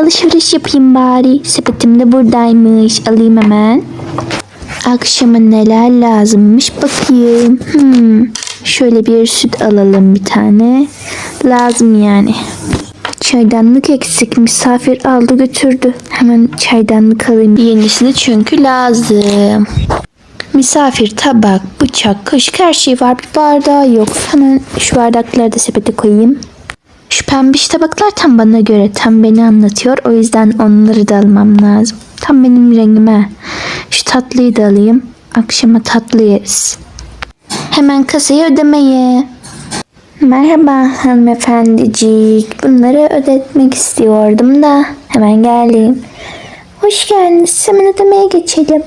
Alışveriş yapayım bari. Sepetim de buradaymış. Alayım hemen. Akşama neler lazımmış bakayım. Hmm. Şöyle bir süt alalım bir tane. Lazım yani. Çaydanlık eksik. Misafir aldı götürdü. Hemen çaydanlık alayım. Yenisini çünkü lazım. Misafir tabak, bıçak, kaşık her şey var. Bir bardağı yok. Hemen şu bardakları da sepete koyayım. Pembiş tabaklar tam bana göre. Tam beni anlatıyor. O yüzden onları da almam lazım. Tam benim rengime. Şu tatlıyı da alayım. Akşama tatlı yeriz. Hemen kasaya ödemeye. Merhaba hanımefendicik. Bunları ödetmek istiyordum da hemen geldim. Hoş geldiniz. Hemen ödemeye geçelim.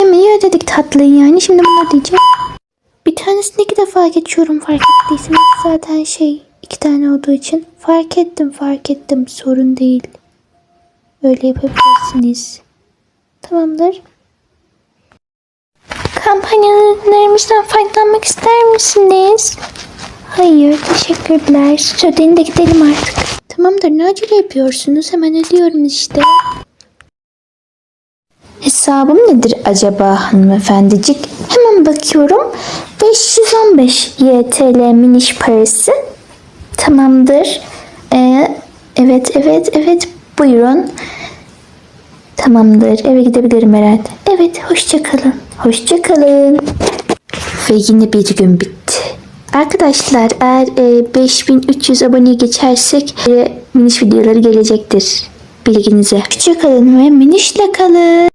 Yemeği ödedik tatlıyı yani. Şimdi bunu ödeyeceğim. Bir tanesini iki defa geçiyorum fark ettiyseniz. Zaten şey iki tane olduğu için. Fark ettim fark ettim. Sorun değil. Öyle yapabilirsiniz. Tamamdır. Kampanyalarımızdan faydalanmak ister misiniz? Hayır, teşekkürler. Süt ödeyin de gidelim artık. Tamamdır, ne acele yapıyorsunuz? Hemen ödüyorum işte. Hesabım nedir acaba hanımefendicik? Hemen bakıyorum. 515 YTL miniş parası. Tamamdır. Ee, evet, evet, evet. Buyurun. Tamamdır. Eve gidebilirim herhalde. Evet, hoşça kalın. Hoşça kalın. Ve yine bir gün bitti. Arkadaşlar eğer e, 5300 aboneye geçersek e, miniş videoları gelecektir. Bilginize. Hoşça kalın ve minişle kalın.